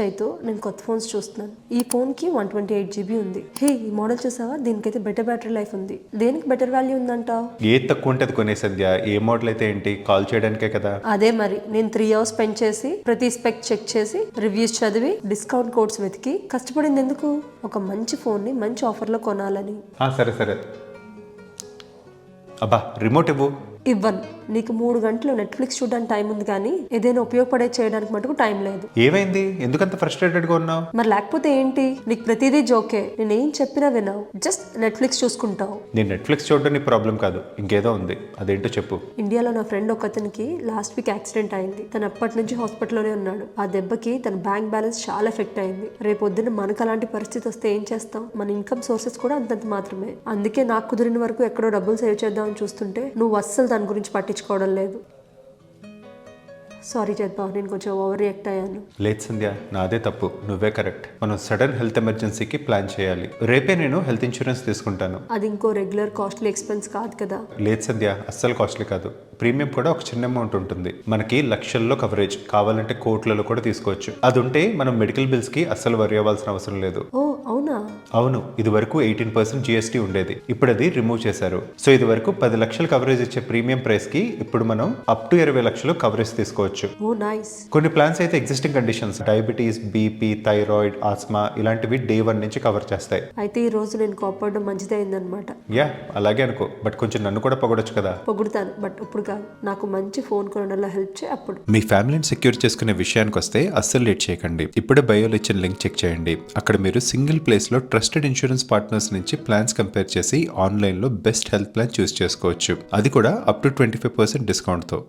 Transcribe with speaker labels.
Speaker 1: చైతు నేను కొత్త ఫోన్స్ చూస్తున్నాను. ఈ ఫోన్కి వన్ ట్వంటీ ఎయిట్ జీబీ ఉంది. హే ఈ మోడల్ చూసావా? దీనికైతే బెటర్ బ్యాటరీ లైఫ్ ఉంది. దేనికి బెటర్ వాల్యూ ఉందంటావు
Speaker 2: ఏది తక్కువ ఉంటుంది కొనే సంధ్య ఏ మోడల్ అయితే ఏంటి? కాల్ చేయడానికే కదా.
Speaker 1: అదే మరి. నేను త్రీ అవర్స్ స్పెండ్ చేసి ప్రతి స్పెక్ చెక్ చేసి రివ్యూస్ చదివి డిస్కౌంట్ కోడ్స్ వెతికి కష్టపడింది ఎందుకు? ఒక మంచి ఫోన్ని మంచి ఆఫర్లో కొనాలని.
Speaker 2: ఆ, సరే సరే. అబ్బా రిమోట్ ఇవ్వు.
Speaker 1: ఇవ్వను. నీకు మూడు గంటలు నెట్ఫ్లిక్స్ చూడడానికి టైం ఉంది కానీ ఏదైనా ఉపయోగపడే చేయడానికి మటుకు టైం లేదు.
Speaker 2: ఏమైంది? ఎందుకంత ఫ్రస్ట్రేటెడ్గా ఉన్నావు?
Speaker 1: మరి లేకపోతే ఏంటి? నీకు ప్రతిదీ జోకే నేనేం చెప్పినా వినావు. జస్ట్ నెట్ఫ్లిక్స్ చూసుకుంటావు.
Speaker 2: నేను నెట్ఫ్లిక్స్ చూడడం నీ ప్రాబ్లం కాదు. ఇంకేదో ఉంది. అదేంటో చెప్పు.
Speaker 1: ఇండియాలో నా ఫ్రెండ్ ఒక అతనికి లాస్ట్ వీక్ యాక్సిడెంట్ అయింది. తను అప్పటి నుంచి హాస్పిటల్లోనే ఉన్నాడు. ఆ దెబ్బకి తన బ్యాంక్ బ్యాలెన్స్ చాలా ఎఫెక్ట్ అయింది. రేపు పొద్దున్న మనకు అలాంటి పరిస్థితి వస్తే ఏం చేస్తాం? మన ఇన్కమ్ సోర్సెస్ కూడా అంతంత మాత్రమే. అందుకే నాకు కుదిరిన వరకు ఎక్కడో డబ్బులు సేవ్ చేద్దామని చూస్తుంటే నువ్వు అస్సలు దాని గురించి పట్టించుకోవడం లేదు. సారీ చేద్దాం నేను కొంచెం ఓవర్ రియాక్ట్ అయ్యాను.
Speaker 2: లేదు సంధ్య నాదే తప్పు. నువ్వే కరెక్ట్. మనం సడన్ హెల్త్ ఎమర్జెన్సీకి ప్లాన్ చేయాలి. రేపే నేను హెల్త్ ఇన్సూరెన్స్ తీసుకుంటాను.
Speaker 1: అది ఇంకో రెగ్యులర్ కాస్ట్లీ ఎక్స్పెన్స్ కాదు కదా.
Speaker 2: లేదు సంధ్య అస్సలు కాస్ట్లీ కాదు. ప్రీమియం కూడా ఒక చిన్న అమౌంట్ ఉంటుంది. మనకి లక్షల్లో కవరేజ్. కావాలంటే కోట్లలో కూడా తీసుకోవచ్చు. అది ఉంటే మనం మెడికల్ బిల్స్కి అస్సలు వరి అవ్వాల్సిన అవసరం లేదు.
Speaker 1: ఓ అవునా
Speaker 2: ఇది వరకు ఎయిటీన్ పర్సెంట్ జిఎస్టీ ఉండేది. ఇప్పుడు అది రిమూవ్ చేశారు. సో ఇది వరకు పది లక్షల కవరేజ్ ఇచ్చే ప్రీమియం ప్రైస్కి ఇప్పుడు మనం అప్ టు ఇరవై లక్షలు కవరేజ్ తీసుకోవచ్చు. కొన్ని ప్లాన్స్ అయితే existing conditions diabetes BP thyroid asthma ఇలాంటివి డే వన్ నుంచి కవర్ చేస్తాయి.
Speaker 1: అయితే ఈ రోజు నేను కోపడడం మంచిదే అయిందనమాట
Speaker 2: యా అలాగే అనుకో. బట్ కొంచెం నన్ను కూడా పొగడొచ్చు కదా.
Speaker 1: పొగుడుతాను బట్ ఇప్పుడు కాదు. నాకు మంచి ఫోన్ కొనడంలో హెల్ప్ చేయి అప్పుడు.
Speaker 2: మీ ఫ్యామిలీని సెక్యూర్ చేసుకునే విషయానికి వస్తే అస్సలు లేట్ చేయకండి. ఇప్పుడే బయోలో ఇచ్చిన లింక్ చెక్ చేయండి. అక్కడ మీరు సింగిల్ ప్లేస్లో ట్రస్టెడ్ ఇన్సూరెన్స్ పార్ట్నర్స్ నుంచి ప్లాన్స్ కంపేర్ చేసి ఆన్లైన్లో బెస్ట్ హెల్త్ ప్లాన్ చూస్ చేసుకోవచ్చు. అది కూడా up to twenty five percent డిస్కౌంట్తో